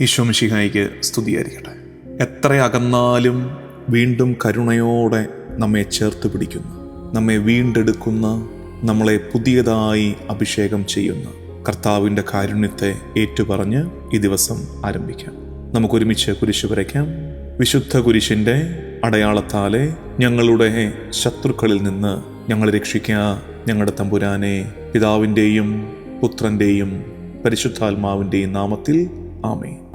ഈശോമിഷിഹായിക്ക് സ്തുതിയായിരിക്കട്ടെ. എത്ര അകന്നാലും വീണ്ടും കരുണയോടെ നമ്മെ ചേർത്ത് പിടിക്കുന്ന നമ്മെ വീണ്ടെടുക്കുന്ന നമ്മളെ പുതിയതായി അഭിഷേകം ചെയ്യുന്ന കർത്താവിന്റെ കാരുണ്യത്തെ ഏറ്റുപറഞ്ഞ് ഈ ദിവസം ആരംഭിക്കാം. നമുക്കൊരുമിച്ച് കുരിശ് വരയ്ക്കാം. വിശുദ്ധ കുരിശിന്റെ അടയാളത്താലെ ഞങ്ങളുടെ ശത്രുക്കളിൽ നിന്ന് ഞങ്ങളെ രക്ഷിക്കുക ഞങ്ങളുടെ തമ്പുരാനെ പിതാവിന്റെയും പുത്രന്റെയും പരിശുദ്ധാത്മാവിന്റെയും നാമത്തിൽ ആമേ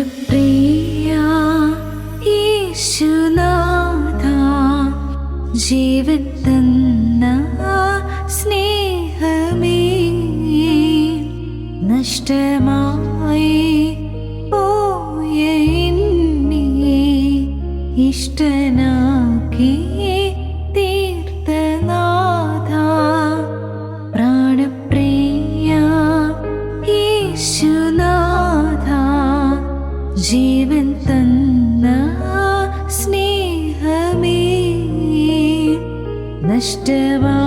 പ്രാണപ്രിയ യേശുനാഥ ജീവൻ തന്ന സ്നേഹമേ നഷ്ടമായി തന്ന സ്നേഹമേ നഷ്ടമായി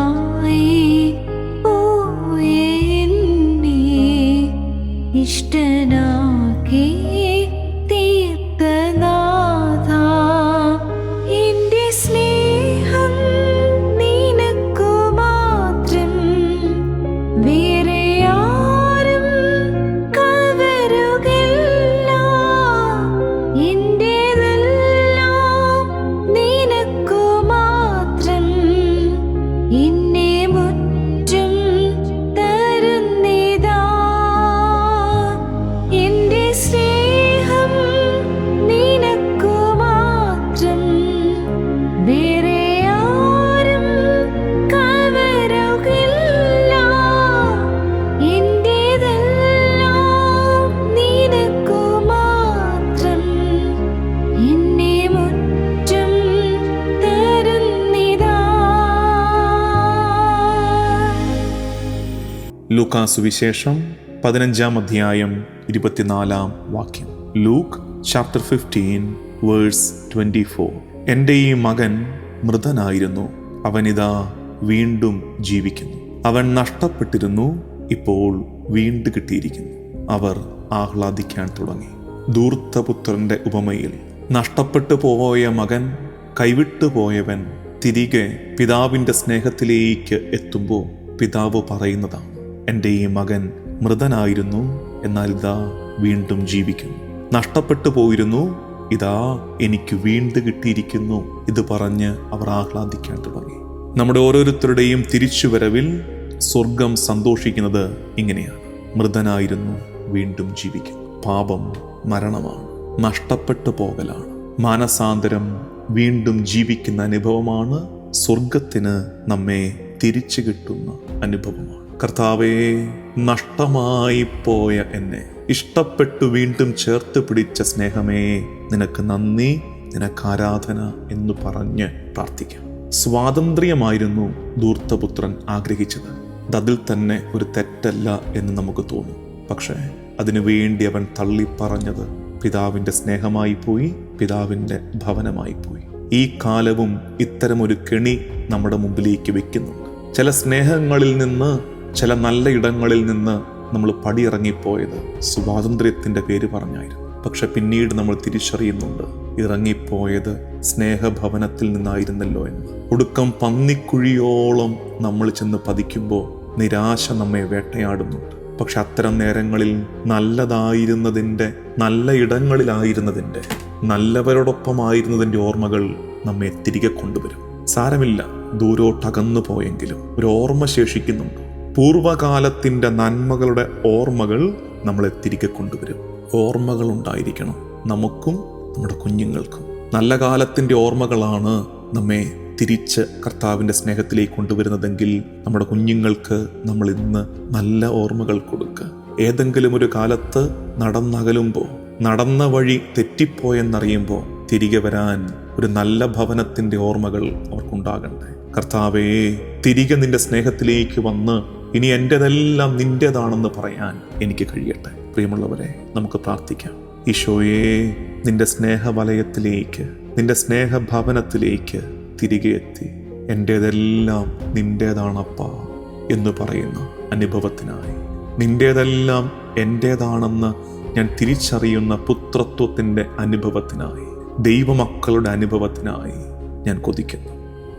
ലൂക്കാസ് സുവിശേഷം പതിനഞ്ചാം അധ്യായം ഇരുപത്തിനാലാം വാക്യം. Luke chapter fifteen verse twenty four. എന്റെ ഈ മകൻ മൃതനായിരുന്നു. അവനിതാ വീണ്ടും ജീവിക്കുന്നു. അവൻ നഷ്ടപ്പെട്ടിരുന്നു ഇപ്പോൾ വീണ്ടും കിട്ടിയിരിക്കുന്നു. അവർ ആഹ്ലാദിക്കാൻ തുടങ്ങി. ദൂർത്തപുത്രന്റെ ഉപമയിൽ നഷ്ടപ്പെട്ടു പോയ മകൻ കൈവിട്ടു പോയവൻ തിരികെ പിതാവിന്റെ സ്നേഹത്തിലേക്ക് എത്തുമ്പോൾ പിതാവ് പറയുന്നതാണ് എന്റെ ഈ മകൻ മൃതനായിരുന്നു എന്നാൽ ഇതാ വീണ്ടും ജീവിക്കുന്നു. നഷ്ടപ്പെട്ടു പോയിരുന്നു. ഇതാ എനിക്ക് വീണ്ടും കിട്ടിയിരിക്കുന്നു ഇത് പറഞ്ഞ് അവർ ആഹ്ലാദിക്കാൻ തുടങ്ങി. നമ്മുടെ ഓരോരുത്തരുടെയും തിരിച്ചുവരവിൽ സ്വർഗം സന്തോഷിക്കുന്നത് ഇങ്ങനെയാണ്. മൃതനായിരുന്നു വീണ്ടും ജീവിക്കും പാപം മരണമാണ് നഷ്ടപ്പെട്ടു പോകലാണ്. മാനസാന്തരം വീണ്ടും ജീവിക്കുന്ന അനുഭവമാണ്. സ്വർഗത്തിന് നമ്മെ തിരിച്ചു കിട്ടുന്ന അനുഭവമാണ്. കർത്താവേ നഷ്ടമായി പോയ എന്നെ. ഇഷ്ടപ്പെട്ടു വീണ്ടും ചേർത്ത് പിടിച്ച സ്നേഹമേ നിനക്ക് നന്ദി നിനക്ക് ആരാധന എന്ന് പറഞ്ഞ് പ്രാർത്ഥിക്കാം. സ്വാതന്ത്ര്യമായിരുന്നു ധൂർത്തപുത്രൻ ആഗ്രഹിച്ചത്. അതിൽ തന്നെ ഒരു തെറ്റല്ല എന്ന് നമുക്ക് തോന്നും. പക്ഷേ അതിനു വേണ്ടി അവൻ തള്ളിപ്പറഞ്ഞത് പിതാവിന്റെ സ്നേഹമായി പോയി പിതാവിന്റെ ഭവനമായി പോയി. ഈ കാലവും ഇത്തരമൊരു കെണി നമ്മുടെ മുമ്പിലേക്ക് വെക്കുന്നുണ്ട്. ചില സ്നേഹങ്ങളിൽ നിന്ന് ചില നല്ല ഇടങ്ങളിൽ നിന്ന് നമ്മൾ പടിയിറങ്ങിപ്പോയത്. സ്വാതന്ത്ര്യത്തിന്റെ പേര് പറഞ്ഞായിരുന്നു. പക്ഷെ പിന്നീട് നമ്മൾ തിരിച്ചറിയുന്നുണ്ട്. ഇറങ്ങിപ്പോയത് സ്നേഹഭവനത്തിൽ നിന്നായിരുന്നല്ലോ എന്ന്. ഒടുക്കം പന്നിക്കുഴിയോളം നമ്മൾ ചെന്ന് പതിക്കുമ്പോൾ നിരാശ നമ്മെ വേട്ടയാടുന്നുണ്ട്. പക്ഷെ അത്തരം നേരങ്ങളിൽ നല്ലതായിരുന്നതിന്റെ നല്ല ഇടങ്ങളിലായിരുന്നതിന്റെ നല്ലവരോടൊപ്പമായിരുന്നതിന്റെ ഓർമ്മകൾ നമ്മെ തിരികെ കൊണ്ടുവരും. സാരമില്ല. ദൂരോട്ടകന്നു പോയെങ്കിലും ഒരു ഓർമ്മ ശേഷിക്കുന്നുണ്ട്. പൂർവകാലത്തിന്റെ നന്മകളുടെ ഓർമ്മകൾ നമ്മളെ തിരികെ കൊണ്ടുവരും. ഓർമ്മകൾ ഉണ്ടായിരിക്കണം നമുക്കും നമ്മുടെ കുഞ്ഞുങ്ങൾക്കും. നല്ല കാലത്തിന്റെ ഓർമ്മകളാണ് നമ്മെ തിരിച്ച് കർത്താവിന്റെ സ്നേഹത്തിലേക്ക് കൊണ്ടുവരുന്നതെങ്കിൽ നമ്മുടെ കുഞ്ഞുങ്ങൾക്ക് നമ്മൾ ഇന്ന് നല്ല ഓർമ്മകൾ കൊടുക്കുക. ഏതെങ്കിലും ഒരു കാലത്ത് നടന്നകലുമ്പോൾ നടന്ന വഴി തെറ്റിപ്പോയെന്നറിയുമ്പോൾ തിരികെ വരാൻ ഒരു നല്ല ഭവനത്തിന്റെ ഓർമ്മകൾ അവർക്കുണ്ടാകണ്ടേ. കർത്താവേ തിരികെ നിന്റെ സ്നേഹത്തിലേക്ക് വന്ന് ഇനി എന്റെതെല്ലാം നിന്റേതാണെന്ന് പറയാൻ എനിക്ക് കഴിയട്ടെ. പ്രിയമുള്ളവരെ നമുക്ക് പ്രാർത്ഥിക്കാം. ഈശോയെ നിന്റെ സ്നേഹവലയത്തിലേക്ക് നിന്റെ സ്നേഹഭവനത്തിലേക്ക് തിരികെ എത്തി. എന്റേതെല്ലാം നിന്റേതാണപ്പാ എന്ന് പറയുന്ന അനുഭവത്തിനായി. നിന്റെതെല്ലാം എന്റേതാണെന്ന് ഞാൻ തിരിച്ചറിയുന്ന പുത്രത്വത്തിന്റെ അനുഭവത്തിനായി ദൈവമക്കളുടെ അനുഭവത്തിനായി ഞാൻ കൊതിക്കുന്നു.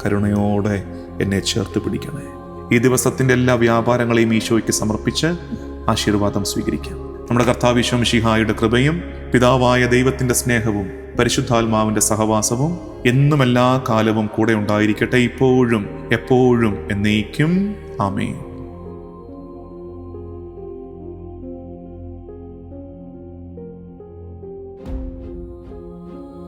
കരുണയോടെ എന്നെ ചേർത്ത് പിടിക്കണേ ഈ ദിവസത്തിന്റെ എല്ലാ വ്യാപാരങ്ങളെയും ഈശോയ്ക്ക് സമർപ്പിച്ച് ആശീർവാദം സ്വീകരിക്കാം. നമ്മുടെ കർത്താവിശ്വം ഷിഹായുടെ കൃപയും പിതാവായ ദൈവത്തിന്റെ സ്നേഹവും പരിശുദ്ധാത്മാവിന്റെ സഹവാസവും എന്നും എല്ലാ കാലവും കൂടെ ഉണ്ടായിരിക്കട്ടെ ഇപ്പോഴും എപ്പോഴും എന്നേക്കും. ആമേൻ.